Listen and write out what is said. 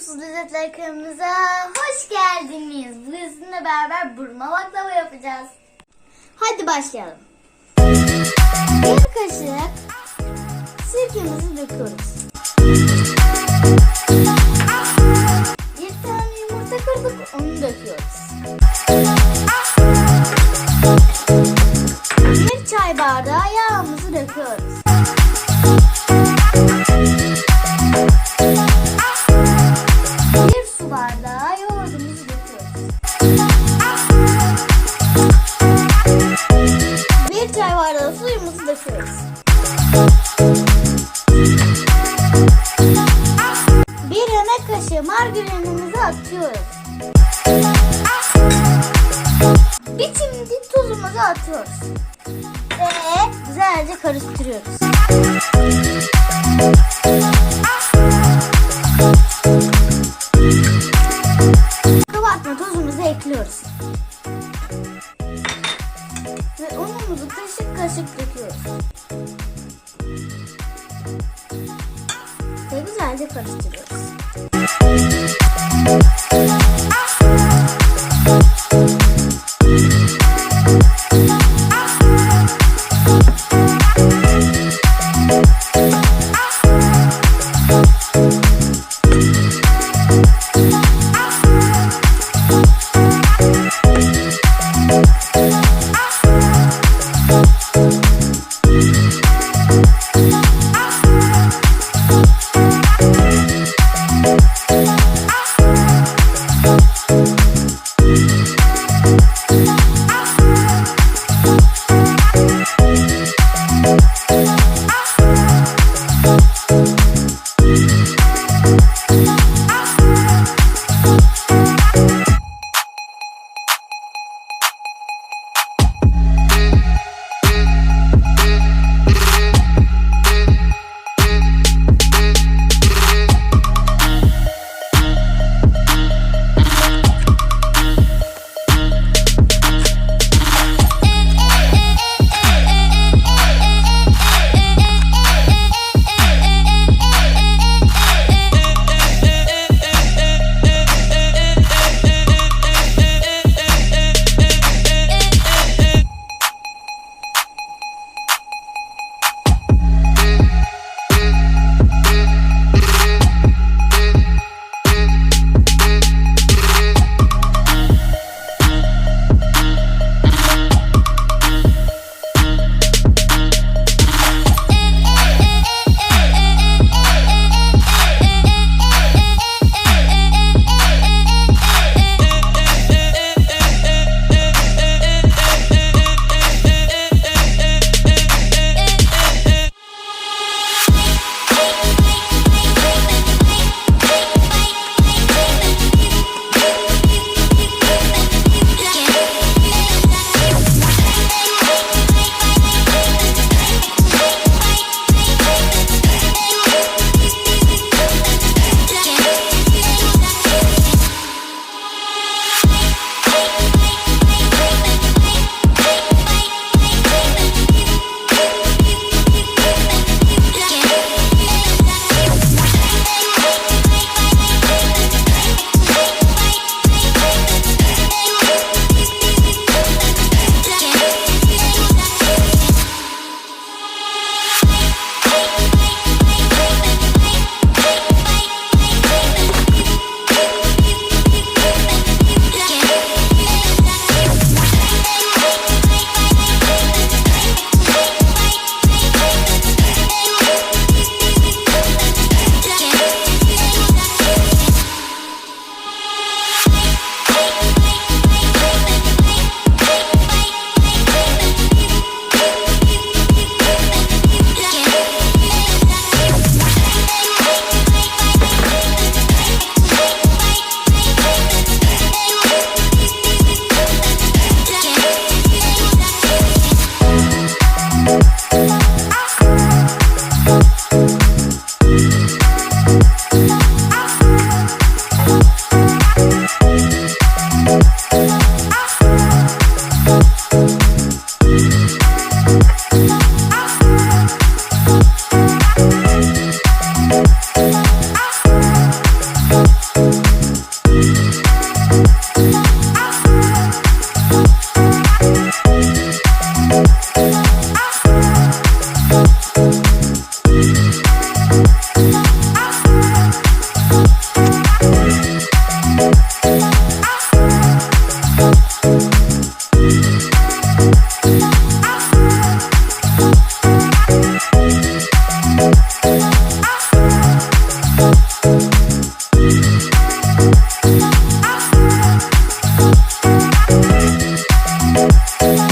Sonsuz Lezzetler kanalımıza hoş geldiniz. Bugün sizinle beraber burma baklava yapacağız. Hadi başlayalım. Bir kaşık sirkemizi döküyoruz. Bir yemek kaşığı margarinimizi atıyoruz. Bir çimdik tuzumuzu atıyoruz. Ve güzelce karıştırıyoruz. Kabartma tozumuzu ekliyoruz. Kaşık döküyoruz. Ve güzelce karıştırıyoruz. Bye.